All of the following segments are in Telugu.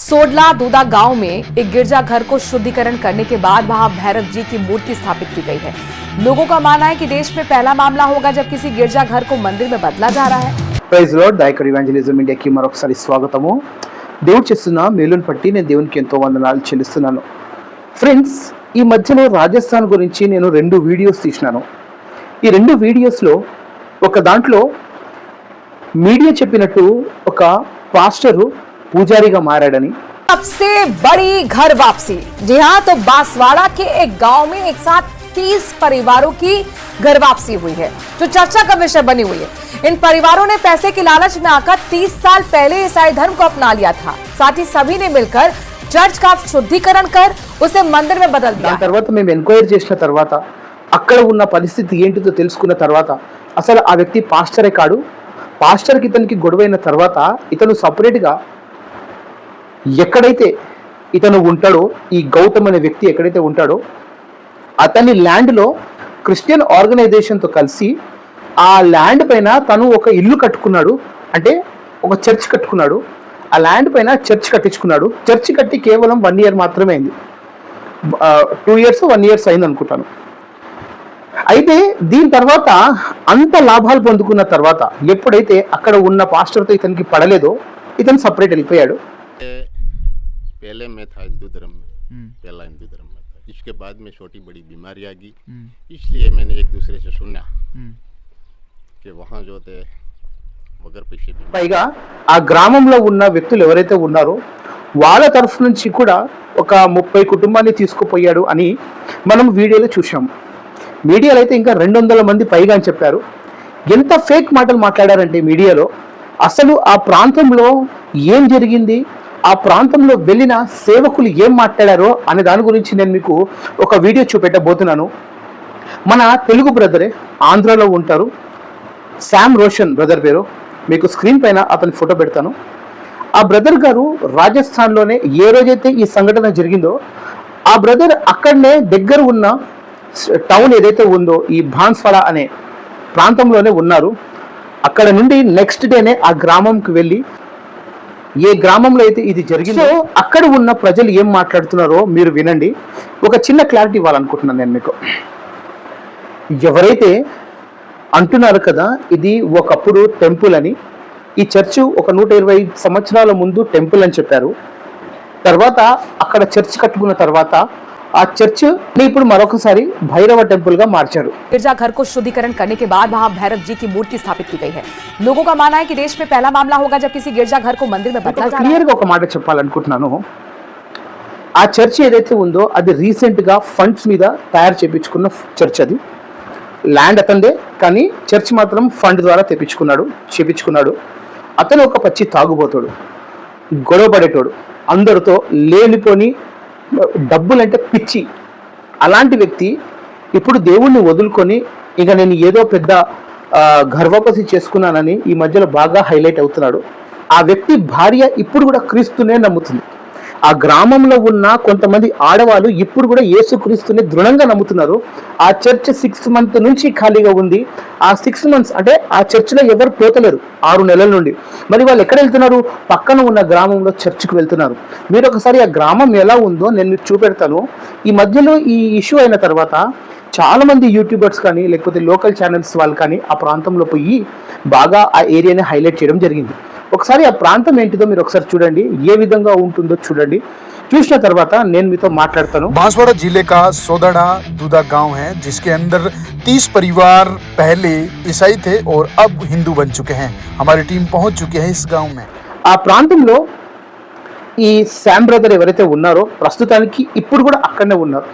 सोडला दूधा गांव में एक गिरजाघर को शुद्धिकरण करने के बाद वहां भैरव जी की मूर्ति स्थापित की गई है लोगों का मानना है कि देश में पहला मामला होगा जब किसी गिरजाघर को मंदिर में बदला जा रहा है ప్రైజ్ లార్డ్ దాయకర్ ఇవాంజలిజం ఇండియాకి మరొకసారి స్వాగతము దేవుడు చేస్తున్న మేలుని బట్టి నేను దేవునికి ఎంతో వందనాలు చెల్లిస్తున్నాను ఫ్రెండ్స్ ఈ మధ్యలో రాజస్థాన్ గురించి నేను రెండు వీడియోస్ తీసినాను ఈ రెండు వీడియోస్లో ఒక దాంట్లో మీడియా చెప్పినట్టు ఒక పాస్టరు పూజారిగా మారాడని सबसे बड़ी घर वापसी जी हाँ तो बांसवाड़ा के एक गांव में एक साथ 30 परिवारों की घर वापसी हुई है जो चर्चा का विषय बनी हुई है इन परिवारों ने पैसे के लालच में आकर 30 साल पहले ईसाई धर्म को अपना लिया था साथ ही सभी ने मिलकर चर्च का शुद्धिकरण कर उसे मंदिर में बदल दिया దాని తర్వాత మేము ఎంక్వైరీ చేసిన తర్వాత అక్కడ ఉన్న పరిస్థితి ఏంటిదో తెలుసుకున్న తర్వాత అసలు ఆ వ్యక్తి పాస్టరే కాడు పాస్టర్కి ఇతనికి గొడవైన తర్వాత ఇతను సపరేట్గా ఎక్కడైతే ఇతను ఉంటాడో ఈ గౌతమ్ అనే వ్యక్తి ఎక్కడైతే ఉంటాడో అతని ల్యాండ్లో క్రిస్టియన్ ఆర్గనైజేషన్తో కలిసి ఆ ల్యాండ్ పైన తను ఒక ఇల్లు కట్టుకున్నాడు. అంటే ఒక చర్చ్ కట్టుకున్నాడు. ఆ ల్యాండ్ పైన చర్చ్ కట్టించుకున్నాడు. చర్చ్ కట్టి కేవలం వన్ ఇయర్ మాత్రమే అయింది. టూ ఇయర్స్ వన్ ఇయర్స్ అయింది అనుకుంటాను. అయితే దీని తర్వాత అంత లాభాలు పొందుకున్న తర్వాత ఎప్పుడైతే అక్కడ ఉన్న పాస్టర్తో ఇతనికి పడలేదో ఇతను సపరేట్ వెళ్ళిపోయాడు. पहले मैं था हिंदू धर्म में पहला हिंदू धर्म में था इसके बाद में छोटी बड़ी बीमारी आ गई इसलिए मैंने एक दूसरे से सुना कि वहाँ जो थे बगैर पैसे बीमार పైగా ఆ గ్రామంలో ఉన్న వ్యక్తులు ఎవరైతే ఉన్నారో వాళ్ళ తరఫు నుంచి కూడా ఒక ముప్పై కుటుంబాన్ని తీసుకుపోయాడు అని మనం వీడియోలో చూసాం మీడియాలో అయితే ఇంకా రెండు వందల మంది పైగా అని చెప్పారు ఎంత ఫేక్ మాటలు మాట్లాడారంటే మీడియాలో అసలు ఆ ప్రాంతంలో ఏం జరిగింది ఆ ప్రాంతంలో వెళ్ళిన సేవకులు ఏం మాట్లాడారో అనే దాని గురించి నేను మీకు ఒక వీడియో చూపెట్టబోతున్నాను. మన తెలుగు బ్రదరే ఆంధ్రాలో ఉంటారు. శామ్ రోషన్ బ్రదర్ పేరు. మీకు స్క్రీన్ పైన అతని ఫోటో పెడతాను. ఆ బ్రదర్ గారు రాజస్థాన్లోనే ఏ రోజైతే ఈ సంఘటన జరిగిందో ఆ బ్రదర్ అక్కడనే దగ్గర ఉన్న టౌన్ ఏదైతే ఉందో ఈ భాన్స్వాడ అనే ప్రాంతంలోనే ఉన్నారు. అక్కడ నుండి నెక్స్ట్ డేనే ఆ గ్రామంకి వెళ్ళి ఏ గ్రామంలో అయితే ఇది జరిగిందో అక్కడ ఉన్న ప్రజలు ఏం మాట్లాడుతున్నారో మీరు వినండి. ఒక చిన్న క్లారిటీ ఇవ్వాలనుకుంటున్నాను నేను మీకు. ఎవరైతే అంటున్నారు కదా ఇది ఒకప్పుడు టెంపుల్ అని ఈ చర్చ్ ఒక నూట ఇరవై సంవత్సరాల ముందు టెంపుల్ అని చెప్పారు. తర్వాత అక్కడ చర్చ్ కట్టుకున్న తర్వాత ఆ చర్చ్ ఇప్పుడు మరొకసారి భైరవ టెంపుల్ గా మార్చారు गिरजाघर को शुद्धिकरण करने के बाद वहां भैरव जी की मूर्ति स्थापित की गई है लोगों का मानना है कि देश में पहला मामला होगा जब किसी गिरजाघर को मंदिर में बदला जा रहा है క్లియర్ గా ఒక మాట చెప్పాలనుకుంటున్నాను ఆ చర్చ్ ఏదైతే ఉందో అది రీసెంట్ గా ఫండ్స్ మీద తయారు చేపించుకున్న చర్చ్ అది ల్యాండ్ అతందే కానీ చర్చ్ మాత్రం ఫండ్ ద్వారా తెప్పించుకున్నాడు చేపించుకున్నాడు అతను ఒక పచ్చి తాగుబోతాడు గొడవ పడేటోడు అందరితో లేనిపోని డబ్బులంటే పిచ్చి. అలాంటి వ్యక్తి ఇప్పుడు దేవుణ్ణి వదులుకొని ఇక నేను ఏదో పెద్ద గర్వపసి చేసుకున్నానని ఈ మధ్యలో బాగా హైలైట్ అవుతున్నాడు. ఆ వ్యక్తి భార్య ఇప్పుడు కూడా క్రీస్తునే నమ్ముతుంది. ఆ గ్రామంలో ఉన్న కొంతమంది ఆడవాళ్ళు ఇప్పుడు కూడా యేసుక్రీస్తుని దృఢంగా నమ్ముతున్నారు. ఆ చర్చ్ సిక్స్ మంత్ నుంచి ఖాళీగా ఉంది. ఆ సిక్స్ మంత్స్ అంటే ఆ చర్చిలో ఎవరు పోతలేరు ఆరు నెలల నుండి. మరి వాళ్ళు ఎక్కడ వెళ్తున్నారు? పక్కన ఉన్న గ్రామంలో చర్చ్కి వెళ్తున్నారు. మీరు ఒకసారి ఆ గ్రామం ఎలా ఉందో నేను మీకు చూపెడతాను. ఈ మధ్యలో ఈ ఇష్యూ అయిన తర్వాత చాలా మంది యూట్యూబర్స్ కానీ లేకపోతే లోకల్ ఛానల్స్ వాళ్ళు కానీ ఆ ప్రాంతంలో పోయి బాగా ఆ ఏరియాని హైలైట్ చేయడం జరిగింది. ఒకసారి ఆ ప్రాంతం ఏంటిదో మీరు ఒకసారి చూడండి ఏ విధంగా ఉంటుందో చూడండి చూసిన తర్వాత నేను మీతో మాట్లాడతాను बांसवाड़ा जिले का सोदड़ा दूधा गांव है जिसके अंदर 30 परिवार पहले ईसाई थे और अब हिंदू बन चुके हैं हमारी टीम पहुंच चुकी है इस गांव में ఆ ప్రాంతంలో ఈ శామ్ బ్రదర్ ఎవరైతే ఉన్నారో ప్రస్తుతానికి ఇప్పుడు కూడా అక్కడనే ఉన్నారు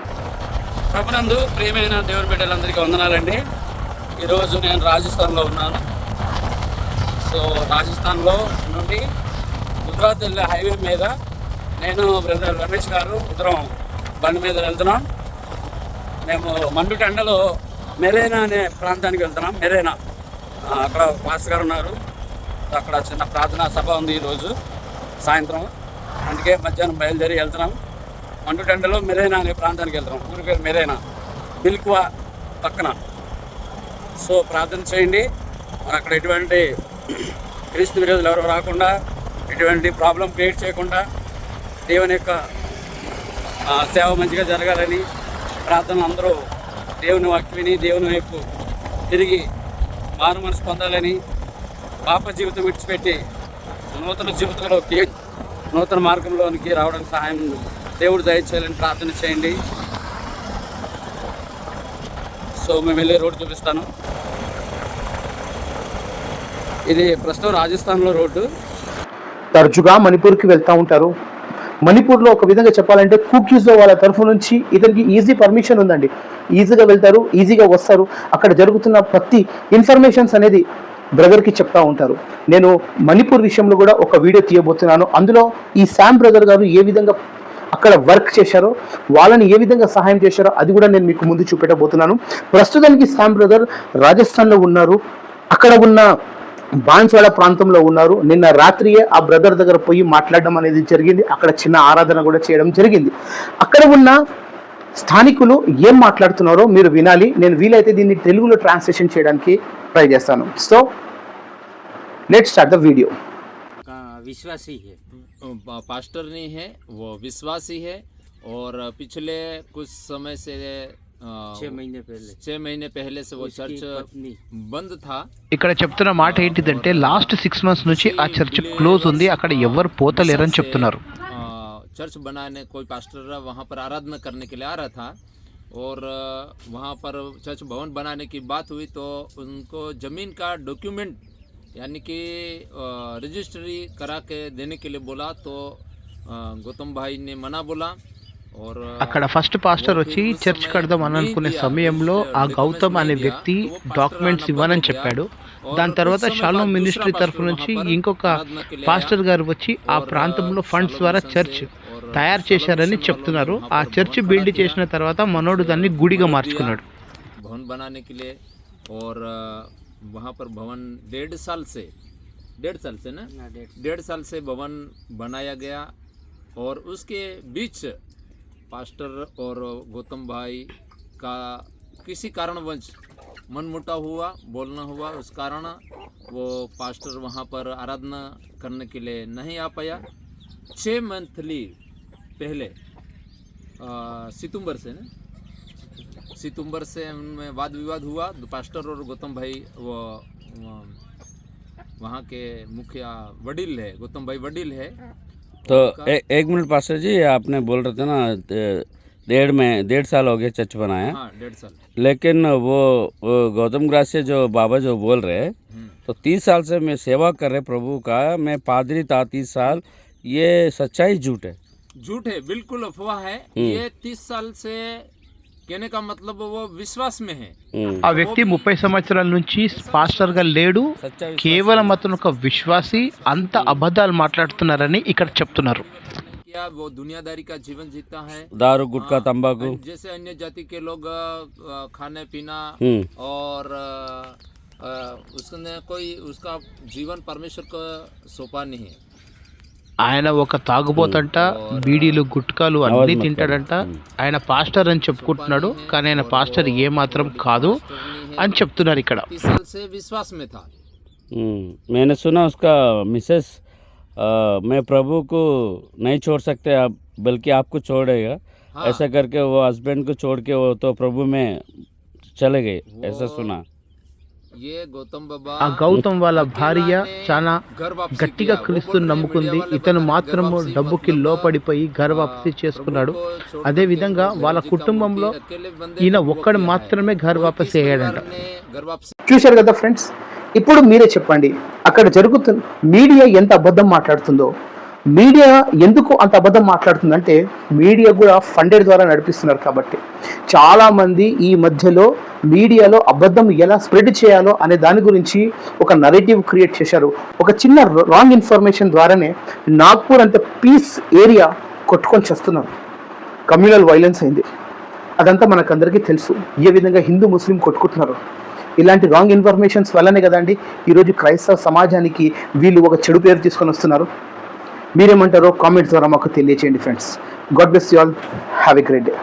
ప్రభునందు ప్రియమైన దేవుని బిడ్డలందరికీ వందనాలండి ఈరోజు నేను రాజస్థాన్లో ఉన్నాను సో రాజస్థాన్లో నుండి గుజరాత్ వెళ్ళే హైవే మీద నేను బ్రదర్ రమేష్ గారు ఇద్దరం బండి మీద వెళ్తున్నాం. మేము మండుటెండలో మెరేనా అనే ప్రాంతానికి వెళ్తున్నాం. మెరేనా. అక్కడ పాస్ గారు ఉన్నారు. అక్కడ చిన్న ప్రార్థనా సభ ఉంది ఈరోజు సాయంత్రం. అందుకే మధ్యాహ్నం బయలుదేరి వెళ్తున్నాం. మండుటెండలో మెరేనా అనే ప్రాంతానికి వెళ్తున్నాం. ఊరి పేరు మెరేనా. బిల్కువా పక్కన. సో ప్రార్థన చేయండి. అక్కడ ఎటువంటి క్రీస్తు విరోధులు ఎవరు రాకుండా ఎటువంటి ప్రాబ్లం క్రియేట్ చేయకుండా దేవుని యొక్క సేవ మంచిగా జరగాలని ప్రార్థనలు అందరూ దేవుని వాక్యం విని దేవుని వైపు తిరిగి మారు మనసు పొందాలని పాప జీవితం విడిచిపెట్టి నూతన జీవితంలోకి నూతన మార్గంలోనికి రావడానికి సహాయం దేవుడు దయచేయాలని ప్రార్థన చేయండి. సో మేము వెళ్ళే రోడ్డు చూపిస్తాను. ఇది ప్రస్తుతం రాజస్థాన్లో రోడ్డు. తరచుగా మణిపూర్కి వెళ్తూ ఉంటారు. మణిపూర్లో ఒక విధంగా చెప్పాలంటే కుకీస్ వాళ్ళ తరఫు నుంచి ఇతనికి ఈజీ పర్మిషన్ ఉందండి. ఈజీగా వెళ్తారు ఈజీగా వస్తారు. అక్కడ జరుగుతున్న ప్రతి ఇన్ఫర్మేషన్స్ అనేది బ్రదర్కి చెప్తా ఉంటారు. నేను మణిపూర్ విషయంలో కూడా ఒక వీడియో తీయబోతున్నాను. అందులో ఈ శామ్ బ్రదర్ గారు ఏ విధంగా అక్కడ వర్క్ చేశారో వాళ్ళని ఏ విధంగా సహాయం చేశారో అది కూడా నేను మీకు ముందు చూపెట్టబోతున్నాను. ప్రస్తుతానికి శామ్ బ్రదర్ రాజస్థాన్లో ఉన్నారు. అక్కడ ఉన్న బాన్స్వాడ ప్రాంతంలో ఉన్నారు నిన్న రాత్రియే ఆ బ్రదర్ దగ్గర పోయి మాట్లాడడం అనేది జరిగింది అక్కడ చిన్న ఆరాధన కూడా చేయడం జరిగింది అక్కడ ఉన్న స్థానికులు ఏం మాట్లాడుతున్నారో మీరు వినాలి నేను వీలైతే దీన్ని తెలుగులో ట్రాన్స్లేషన్ చేయడానికి ట్రై చేస్తాను so let start the video का विश्वासी है पा- पास्टर नहीं है वो विश्वासी है और पिछले कुछ समय से छः महीने पहले छः महीने पहले से वो चर्च बंद था ఇక్కడ చెప్తున్న మాట ఏంటిదంటే లాస్ట్ సిక్స్ మంత్స్ నుంచి ఆ చర్చ్ క్లోజ్ ఉంది అక్కడ ఎవరు పోతలేరని చెప్తున్నారు अ, चर्च बनाने कोई पास्टर वहाँ पर आराधना करने के लिए आ रहा था और अ, वहाँ पर चर्च भवन बनाने की बात हुई तो उनको ज़मीन का डॉक्यूमेंट यानी कि अ, रजिस्ट्री करा के देने के लिए बोला तो अ, गौतम भाई ने मना बोला और अ, అక్కడ ఫస్ట్ పాస్టర్ वो వచ్చి फिर उस చర్చ్ समय కడదాం అని नहीं అనుకునే दिया। సమయంలో फिर ఆ documents గౌతమ్ అనే नहीं दिया, వ్యక్తి तो वो pastor డాక్యుమెంట్స్ आना ఇవ్వనని बंद हो చెప్పాడు गया। దాని और తర్వాత कुछ समय షాలో बाद మినిస్ట్రీ दूसरा తరఫు pastor నుంచి वहाँ पर ఇంకొక आराधना के लिए పాస్టర్ आया। గారు వచ్చి ఆ और, ప్రాంతంలో ఆ, ఫండ్స్ షాలో ద్వారా మిషన్ చర్చ్ से और తయారు షాలో చేశారని మిషన్ చెప్తున్నారు వాళ్ళు ఆ वहाँ पर చర్చ్ भवन బిల్డ్ खड़ा చేసిన किया। తర్వాత మనోడు और దాన్ని గుడిగా भवन మార్చుకున్నాడు दिया, भवन बनाने के लिए और अ, वहाँ पर भवन डेढ़ साल से डेढ़ साल से ना डेढ़ साल से भवन बनाया गया और उसके बीच पास्टर और गौतम भाई का किसी कारणवश मनमुटाव हुआ, बोलना हुआ, उस कारण वो पास्टर वहाँ पर आराधना करने के लिए नहीं आ पाया। छः मंथली पहले सितंबर से ना? सितंबर से उनमें वाद विवाद हुआ। पास्टर और गौतम भाई वो, वहाँ के मुखिया वडील है, गौतम भाई वडील है। तो ए, एक मिनट पास जी आपने बोल रहे थे ना डेढ़ में डेढ़ साल हो गया चर्च बनाया हाँ डेढ़ साल लेकिन वो, वो गौतम ग्रास से जो बाबा जो बोल रहे हैं हम्म। तो तीस साल से मैं सेवा कर रहे प्रभु का मैं पादरी था तीस साल ये सच्चाई झूठ है झूठ है बिल्कुल अफवाह है हम्म। ये तीस साल से कहने का मतलब वो विश्वास में है हम्म, ఆ వ్యక్తి ముప్పై సంవత్సరాల నుంచి పాస్టర్ గా లేడు सच्चा विश्वास కేవలం అతను ఒక విశ్వాసి అంత అబద్ధాలు మాట్లాడుతున్నారని ఇక్కడ చెప్తున్నారు क्या वो दुनियादारी का जीवन जीता है दारू गुटखा हाँ, तंबाकू जैसे अन्य जाति के लोग अ, अ, खाने पीना हम्म और अ, अ, उसने कोई उसका जीवन परमेश्वर को सौंपा नहीं है ఆయన ఒక తాగుబోతంట బీడీలు గుట్కాలు అన్ని మత్ తింటాడంట ఆయన పాస్టర్ అని చెప్పుకుంటున్నాడు కానీ ఆయన పాస్టర్ ఏ మాత్రం కాదు అని చెప్తున్నారు ఇక్కడ तीस साल से विश्वास में था हम्म, मैंने सुना उसका मिसेस आ, मैं प्रभु को नहीं छोड़ सकते आप बल्कि आपको छोड़ेगा हाँ। ऐसा करके वो हस्बैंड को छोड़ के वो तो प्रभु में चले गए ऐसा वो सुना ये गौतम बाबा ఆ గౌతమ్ వాళ్ళ భార్య చాలా గట్టిగా క్రీస్తు నమ్ముకుంది. ఇతను మాత్రము డబ్బుకి లోపడిపోయి గర్వాప్సి చేసుకున్నాడు. అదే విధంగా వాళ్ళ కుటుంబంలో ఈయన ఒక్కడు మాత్రమే గర్వాపసి అయ్యాడంట. చూశారు కదా ఫ్రెండ్స్? ఇప్పుడు మీరే చెప్పండి. అక్కడ జరుగుతున్న మీడియా ఎంత అబద్ధం మాట్లాడుతుందో. మీడియా ఎందుకు అంత అబద్ధం మాట్లాడుతుందంటే మీడియా కూడా ఫండెడ్ ద్వారా నడిపిస్తున్నారు కాబట్టి. చాలామంది ఈ మధ్యలో మీడియాలో అబద్ధం ఎలా స్ప్రెడ్ చేయాలో అనే దాని గురించి ఒక నరేటివ్ క్రియేట్ చేశారు. ఒక చిన్న రాంగ్ ఇన్ఫర్మేషన్ ద్వారానే నాగ్పూర్ అంత పీస్ ఏరియా కొట్టుకొని చేస్తున్నారు. కమ్యూనల్ వైలెన్స్ అయింది. అదంతా మనకందరికీ తెలుసు. ఏ విధంగా హిందూ ముస్లిం కొట్టుకుంటున్నారు. ఇలాంటి రాంగ్ ఇన్ఫర్మేషన్స్ వల్లనే కదండి ఈరోజు క్రైస్తవ సమాజానికి వీళ్ళు ఒక చెడు పేరు తీసుకొని వస్తున్నారు. మీరేమంటారో కామెంట్స్ ద్వారా మాకు తెలియచేయండి friends God bless you all have a great day